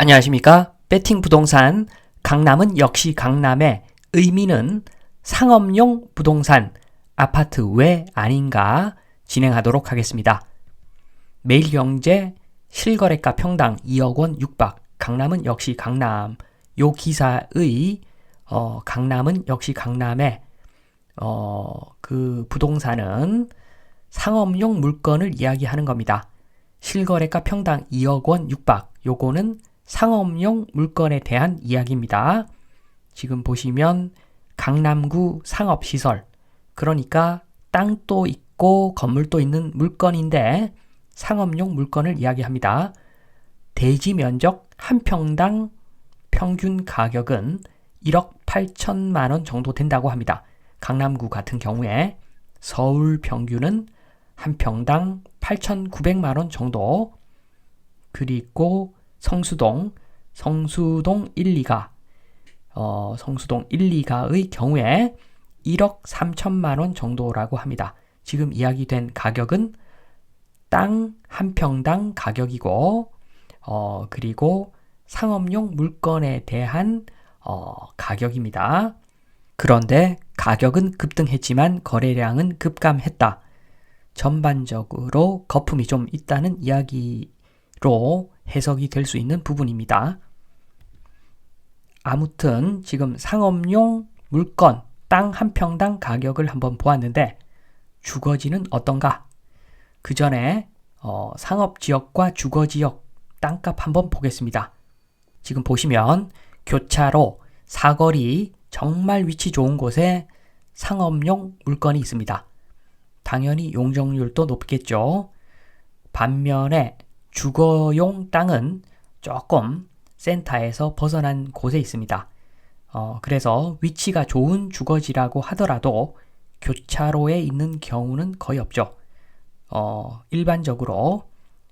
안녕하십니까? 배팅 부동산 강남은 역시 강남의 의미는 상업용 부동산 아파트 왜 아닌가 진행하도록 하겠습니다. 매일경제 실거래가 평당 2억 원 6박 강남은 역시 강남 요 기사의 어, 강남은 역시 강남의 어, 그 부동산은 상업용 물건을 이야기하는 겁니다. 실거래가 평당 2억 원 6박 요거는 상업용 물건에 대한 이야기입니다. 지금 보시면 강남구 상업시설, 그러니까 땅도 있고 건물도 있는 물건인데 상업용 물건을 이야기합니다. 대지 면적 한 평당 평균 가격은 1억 8천만 원 정도 된다고 합니다. 강남구 같은 경우에 서울 평균은 한 평당 8,900만 원 정도 그리고 성수동, 성수동 1, 2가, 어, 성수동 1, 2가의 경우에 1억 3천만 원 정도라고 합니다. 지금 이야기된 가격은 땅 한 평당 가격이고, 어, 그리고 상업용 물건에 대한 어, 가격입니다. 그런데 가격은 급등했지만 거래량은 급감했다. 전반적으로 거품이 좀 있다는 이야기로 해석이 될 수 있는 부분입니다. 아무튼 지금 상업용 물건 땅 한 평당 가격을 한번 보았는데 주거지는 어떤가? 그 전에 어, 상업 지역과 주거 지역 땅값 한번 보겠습니다. 지금 보시면 교차로 사거리 정말 위치 좋은 곳에 상업용 물건이 있습니다. 당연히 용적률도 높겠죠. 반면에 주거용 땅은 조금 센터에서 벗어난 곳에 있습니다. 어, 그래서 위치가 좋은 주거지라고 하더라도 교차로에 있는 경우는 거의 없죠. 어, 일반적으로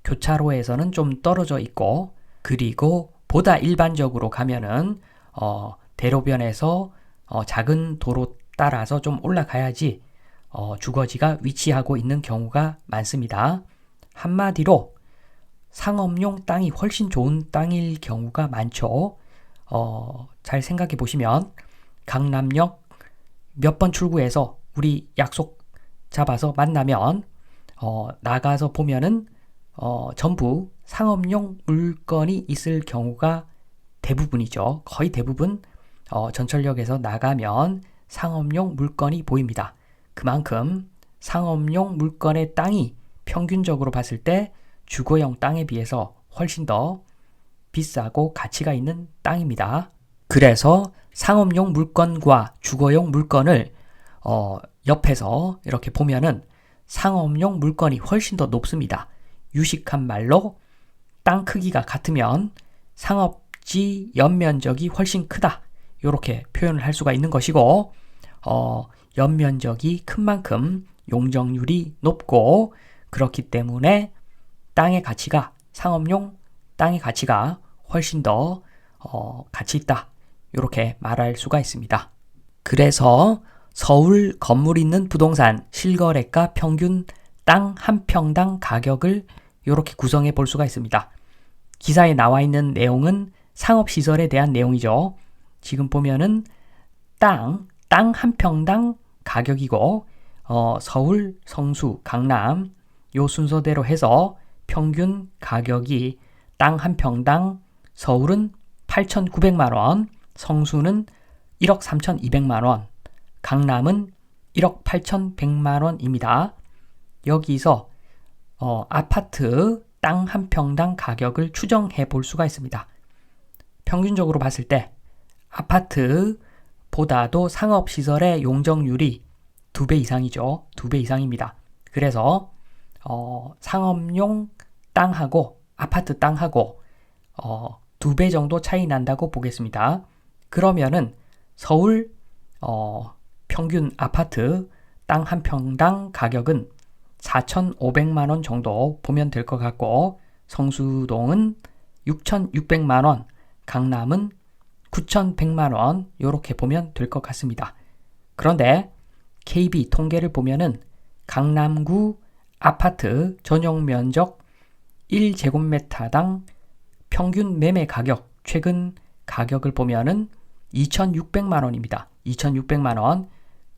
교차로에서는 좀 떨어져 있고, 그리고 보다 일반적으로 가면은, 어, 대로변에서 어, 작은 도로 따라서 좀 올라가야지 어, 주거지가 위치하고 있는 경우가 많습니다. 한마디로 상업용 땅이 훨씬 좋은 땅일 경우가 많죠. 어, 잘 생각해 보시면 강남역 몇 번 출구에서 우리 약속 잡아서 만나면 어, 나가서 보면은 어, 전부 상업용 물건이 있을 경우가 대부분이죠. 거의 대부분 어, 전철역에서 나가면 상업용 물건이 보입니다. 그만큼 상업용 물건의 땅이 평균적으로 봤을 때 주거용 땅에 비해서 훨씬 더 비싸고 가치가 있는 땅입니다. 그래서 상업용 물건과 주거용 물건을 어, 옆에서 이렇게 보면은 상업용 물건이 훨씬 더 높습니다. 유식한 말로 땅 크기가 같으면 상업지 연면적이 훨씬 크다. 이렇게 표현을 할 수가 있는 것이고, 어, 연면적이 큰 만큼 용적률이 높고, 그렇기 때문에 땅의 가치가 상업용 땅의 가치가 훨씬 더 어, 가치 있다. 이렇게 말할 수가 있습니다. 그래서 서울 건물 있는 부동산 실거래가 평균 땅 한 평당 가격을 이렇게 구성해 볼 수가 있습니다. 기사에 나와 있는 내용은 상업시설에 대한 내용이죠. 지금 보면은 땅, 땅 한 평당 가격이고, 어, 서울, 성수, 강남, 요 순서대로 해서 평균 가격이 땅 한 평당 서울은 8,900만 원, 성수는 1억 3,200만 원, 강남은 1억 8,100만 원입니다. 여기서 어, 아파트 땅 한 평당 가격을 추정해 볼 수가 있습니다. 평균적으로 봤을 때 아파트보다도 상업시설의 용적률이 두 배 이상이죠. 두 배 이상입니다. 그래서 어, 상업용 땅하고 아파트 땅하고 어, 두 배 정도 차이 난다고 보겠습니다. 그러면은 서울 어, 평균 아파트 땅 한 평당 가격은 4,500만 원 정도 보면 될 것 같고 성수동은 6,600만 원, 강남은 9,100만 원 이렇게 보면 될 것 같습니다. 그런데 KB 통계를 보면은 강남구 아파트 전용 면적 1제곱미터당 평균 매매 가격 최근 가격을 보면은 2,600만 원입니다. 2,600만 원.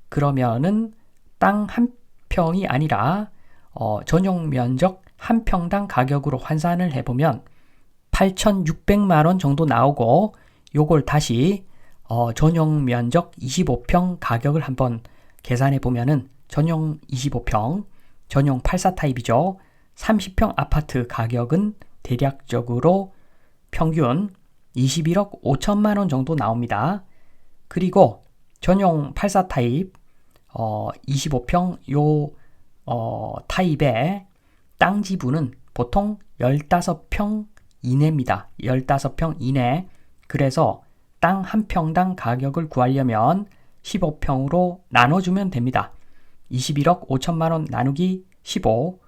그러면은 땅 한 평이 아니라 어, 전용 면적 한 평당 가격으로 환산을 해보면 8,600만 원 정도 나오고 요걸 다시 어, 전용 면적 25평 가격을 한번 계산해 보면은 전용 25평, 전용 84 타입이죠. 30평 아파트 가격은 대략적으로 평균 21억 5천만 원 정도 나옵니다. 그리고 전용 84 타입 어, 25평 요 어, 타입의 땅 지분은 보통 15평 이내입니다. 15평 이내. 그래서 땅 한 평당 가격을 구하려면 15평으로 나눠주면 됩니다. 21억 5천만 원 나누기 15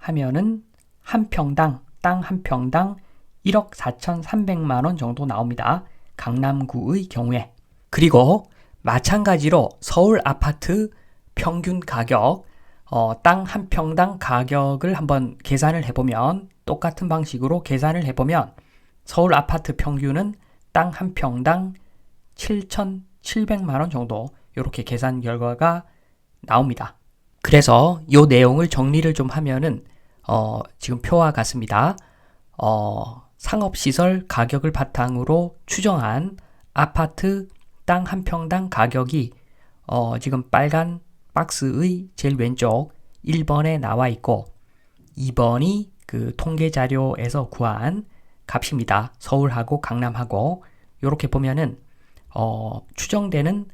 하면은 한 평당 땅 한 평당 1억 4,300만 원 정도 나옵니다. 강남구의 경우에. 그리고 마찬가지로 서울 아파트 평균 가격 어, 땅 한 평당 가격을 한번 계산을 해보면 똑같은 방식으로 계산을 해보면 서울 아파트 평균은 땅 한 평당 7,700만 원 정도 이렇게 계산 결과가 나옵니다. 그래서 이 내용을 정리를 좀 하면은 어, 지금 표와 같습니다. 어, 상업시설 가격을 바탕으로 추정한 아파트 땅 한 평당 가격이 어, 지금 빨간 박스의 제일 왼쪽 1번에 나와 있고 2번이 그 통계 자료에서 구한 값입니다. 서울하고 강남하고 이렇게 보면은 어, 추정되는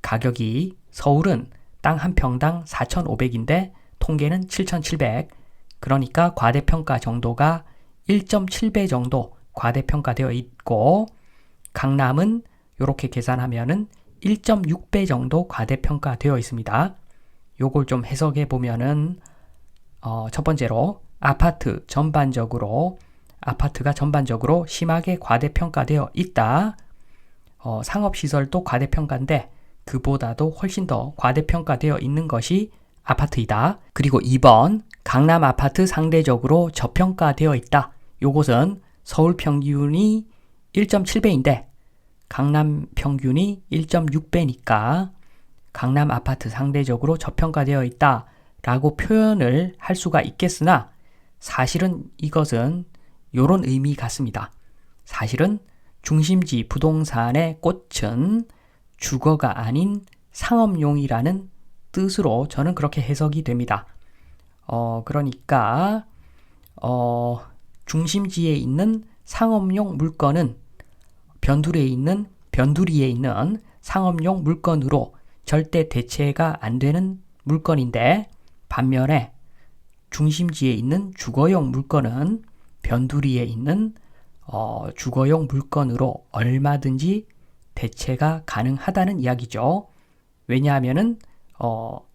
가격이 서울은 땅 한 평당 4,500인데 통계는 7,700. 그러니까 과대평가 정도가 1.7배 정도 과대평가되어 있고 강남은 이렇게 계산하면은 1.6배 정도 과대평가되어 있습니다. 요걸 좀 해석해 보면은 어, 첫 번째로 아파트 전반적으로 아파트가 전반적으로 심하게 과대평가되어 있다. 어, 상업시설도 과대평가인데 그보다도 훨씬 더 과대평가되어 있는 것이 아파트이다. 그리고 2번 강남 아파트 상대적으로 저평가되어 있다. 요것은 서울 평균이 1.7배인데 강남 평균이 1.6배니까 강남 아파트 상대적으로 저평가되어 있다 라고 표현을 할 수가 있겠으나 사실은 이것은 이런 의미 같습니다. 사실은 중심지 부동산의 꽃은 주거가 아닌 상업용이라는 뜻으로 저는 그렇게 해석이 됩니다. 어, 그러니까, 어, 중심지에 있는 상업용 물건은 변두리에 있는, 변두리에 있는 상업용 물건으로 절대 대체가 안 되는 물건인데, 반면에 중심지에 있는 주거용 물건은 변두리에 있는 어, 주거용 물건으로 얼마든지 대체가 가능하다는 이야기죠. 왜냐하면은 어,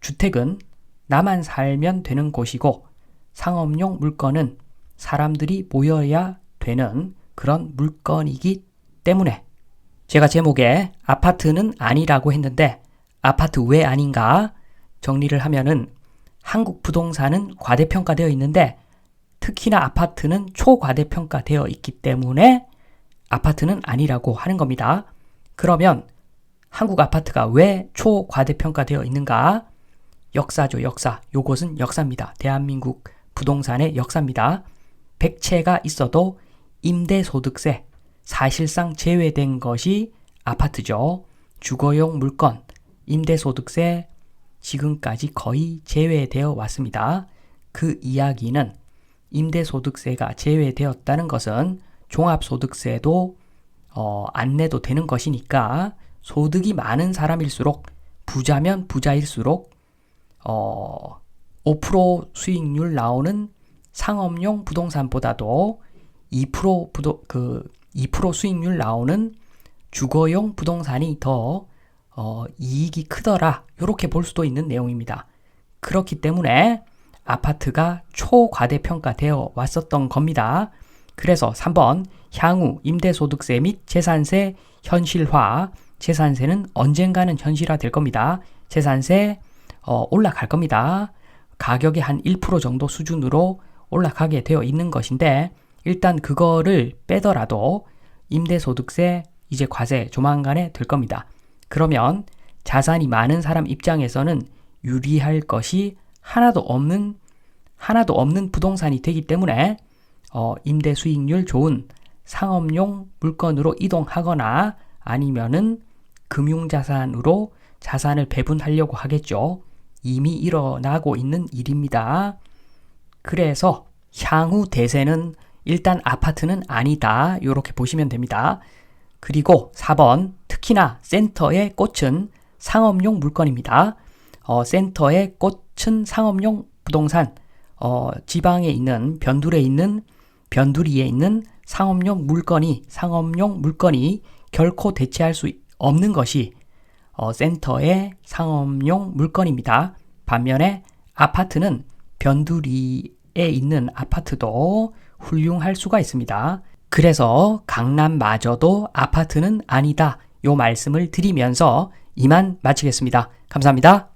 주택은 나만 살면 되는 곳이고 상업용 물건은 사람들이 모여야 되는 그런 물건이기 때문에 제가 제목에 아파트는 아니라고 했는데 아파트 왜 아닌가 정리를 하면은 한국 부동산은 과대평가되어 있는데 특히나 아파트는 초과대평가되어 있기 때문에 아파트는 아니라고 하는 겁니다. 그러면 한국 아파트가 왜 초과대평가되어 있는가? 역사죠, 역사. 요것은 역사입니다. 대한민국 부동산의 역사입니다. 백채가 있어도 임대소득세 사실상 제외된 것이 아파트죠. 주거용 물건, 임대소득세 지금까지 거의 제외되어 왔습니다. 그 이야기는 임대소득세가 제외되었다는 것은 종합소득세도 어, 안 내도 되는 것이니까 소득이 많은 사람일수록 부자면 부자일수록 어, 5% 수익률 나오는 상업용 부동산보다도 2% 부도, 그 2% 수익률 나오는 주거용 부동산이 더 어, 이익이 크더라. 이렇게 볼 수도 있는 내용입니다. 그렇기 때문에 아파트가 초과대평가되어 왔었던 겁니다. 그래서 3번 향후 임대소득세 및 재산세 현실화 재산세는 언젠가는 현실화 될 겁니다. 재산세 어, 올라갈 겁니다. 가격이 한 1% 정도 수준으로 올라가게 되어 있는 것인데 일단 그거를 빼더라도 임대소득세 이제 과세 조만간에 될 겁니다. 그러면 자산이 많은 사람 입장에서는 유리할 것이 하나도 없는 하나도 없는 부동산이 되기 때문에 어, 임대 수익률 좋은 상업용 물건으로 이동하거나 아니면은 금융자산으로 자산을 배분하려고 하겠죠. 이미 일어나고 있는 일입니다. 그래서 향후 대세는 일단 아파트는 아니다. 이렇게 보시면 됩니다. 그리고 4번 특히나 센터의 꽃은 상업용 물건입니다. 어, 센터의 꽃은 상업용 부동산 어, 지방에 있는 변두리에 있는 변두리에 있는 상업용 물건이 상업용 물건이 결코 대체할 수 없는 것이 어, 센터의 상업용 물건입니다. 반면에 아파트는 변두리에 있는 아파트도 훌륭할 수가 있습니다. 그래서 강남마저도 아파트는 아니다. 요 말씀을 드리면서 이만 마치겠습니다. 감사합니다.